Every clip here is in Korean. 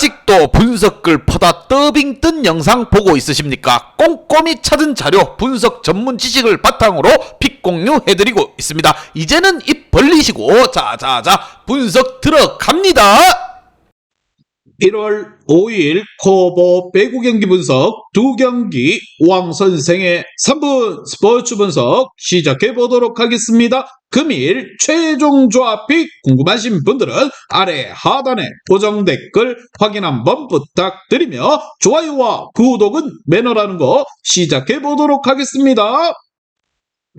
아직도 분석글 퍼다 더빙 뜬 영상 보고 있으십니까? 꼼꼼히 찾은 자료, 분석 전문 지식을 바탕으로 픽 공유해드리고 있습니다. 이제는 입 벌리시고 자자자 분석 들어갑니다. 1월 5일 코보 배구 경기 분석 두 경기 왕 선생의 3분 스포츠 분석 시작해 보도록 하겠습니다. 금일 최종 조합픽 궁금하신 분들은 아래 하단에 고정 댓글 확인 한번 부탁드리며 좋아요와 구독은 매너라는 거 시작해 보도록 하겠습니다.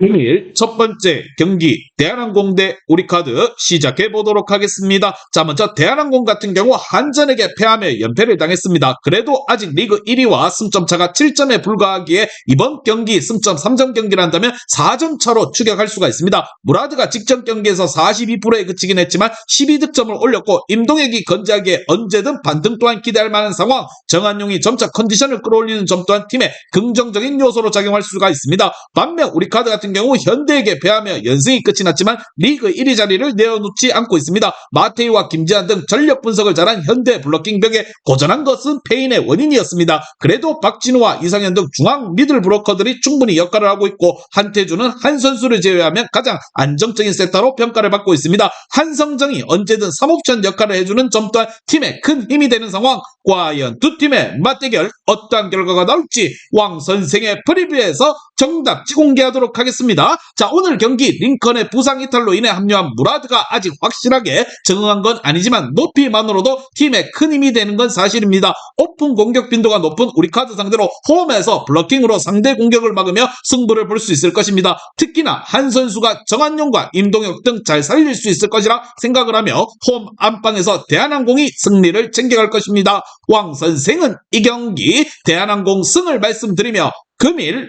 금일 첫 번째 경기 대한항공 대 우리카드 시작해 보도록 하겠습니다. 자 먼저 대한항공 같은 경우 한전에게 패하며 연패를 당했습니다. 그래도 아직 리그 1위와 승점 차가 7점에 불과하기에 이번 경기 승점 3점 경기란다면 4점 차로 추격할 수가 있습니다. 무라드가 직전 경기에서 42%에 그치긴 했지만 12득점을 올렸고 임동혁이 건재하기에 언제든 반등 또한 기대할 만한 상황 정한용이 점차 컨디션을 끌어올리는 점 또한 팀의 긍정적인 요소로 작용할 수가 있습니다. 반면 우리카드 같은 경우 현대에게 패하며 연승이 끝이 났지만 리그 1위 자리를 내어놓지 않고 있습니다. 마테이와 김지한 등 전력 분석을 잘한 현대 블로킹 벽에 고전한 것은 패인의 원인이었습니다. 그래도 박진우와 이상현 등 중앙 미들 브로커들이 충분히 역할을 하고 있고 한태주는 한 선수를 제외하면 가장 안정적인 세터로 평가를 받고 있습니다. 한성정이 언제든 3옵션 역할을 해주는 점 또한 팀에 큰 힘이 되는 상황 과연 두 팀의 맞대결 어떠한 결과가 나올지 왕 선생의 프리뷰에서 정답 지 공개하도록 하겠습니다. 자 오늘 경기 링컨의 부상 이탈로 인해 합류한 무라드가 아직 확실하게 적응한 건 아니지만 높이만으로도 팀에 큰 힘이 되는 건 사실입니다. 오픈 공격 빈도가 높은 우리 카드 상대로 홈에서 블러킹으로 상대 공격을 막으며 승부를 볼 수 있을 것입니다. 특히나 한 선수가 정한용과 임동혁 등 잘 살릴 수 있을 것이라 생각을 하며 홈 안방에서 대한항공이 승리를 챙겨갈 것입니다. 왕 선생은 이 경기 대한항공 승을 말씀드리며 금일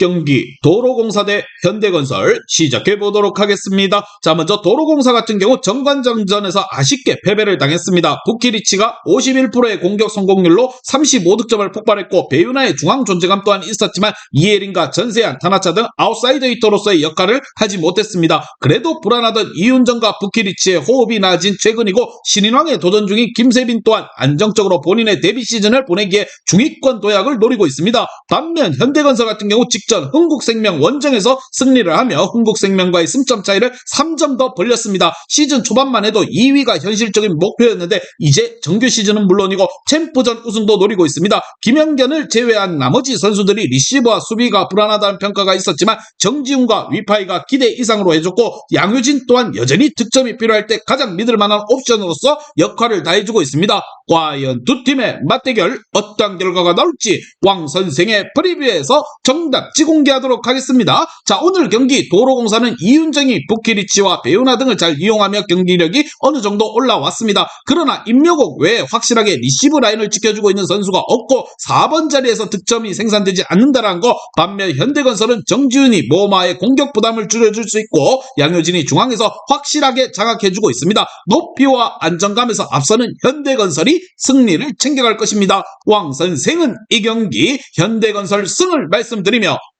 경기 도로공사 대 현대건설 시작해 보도록 하겠습니다. 자 먼저 도로공사 같은 경우 정관장전에서 아쉽게 패배를 당했습니다. 부키리치가 51%의 공격 성공률로 35득점을 폭발했고 배윤아의 중앙 존재감 또한 있었지만 이예린과 전세한, 타나차 등 아웃사이더 히터로서의 역할을 하지 못했습니다. 그래도 불안하던 이윤정과 부키리치의 호흡이 나아진 최근이고 신인왕에 도전 중인 김세빈 또한 안정적으로 본인의 데뷔 시즌을 보내기에 중위권 도약을 노리고 있습니다. 반면 현대건설 같은 경우 직전 흥국생명 원정에서 승리를 하며 흥국생명과의 승점 차이를 3점 더 벌렸습니다. 시즌 초반만 해도 2위가 현실적인 목표였는데 이제 정규 시즌은 물론이고 챔프전 우승도 노리고 있습니다. 김영견을 제외한 나머지 선수들이 리시버와 수비가 불안하다는 평가가 있었지만 정지훈과 위파이가 기대 이상으로 해줬고 양효진 또한 여전히 득점이 필요할 때 가장 믿을 만한 옵션으로서 역할을 다해주고 있습니다. 과연 두 팀의 맞대결 어떤 결과가 나올지 왕 선생의 프리뷰에서 정답 지 공개하도록 하겠습니다. 자 오늘 경기 도로공사는 이윤정이 부키리치와 배우나 등을 잘 이용하며 경기력이 어느 정도 올라왔습니다. 그러나 임묘국 외에 확실하게 리시브 라인을 지켜주고 있는 선수가 없고 4번 자리에서 득점이 생산되지 않는다는 거 반면 현대건설은 정지훈이 모마의 공격 부담을 줄여줄 수 있고 양효진이 중앙에서 확실하게 장악해주고 있습니다. 높이와 안정감에서 앞서는 현대건설이 승리를 챙겨갈 것입니다. 왕 선생은 이 경기 현대건설 승을 말씀드리며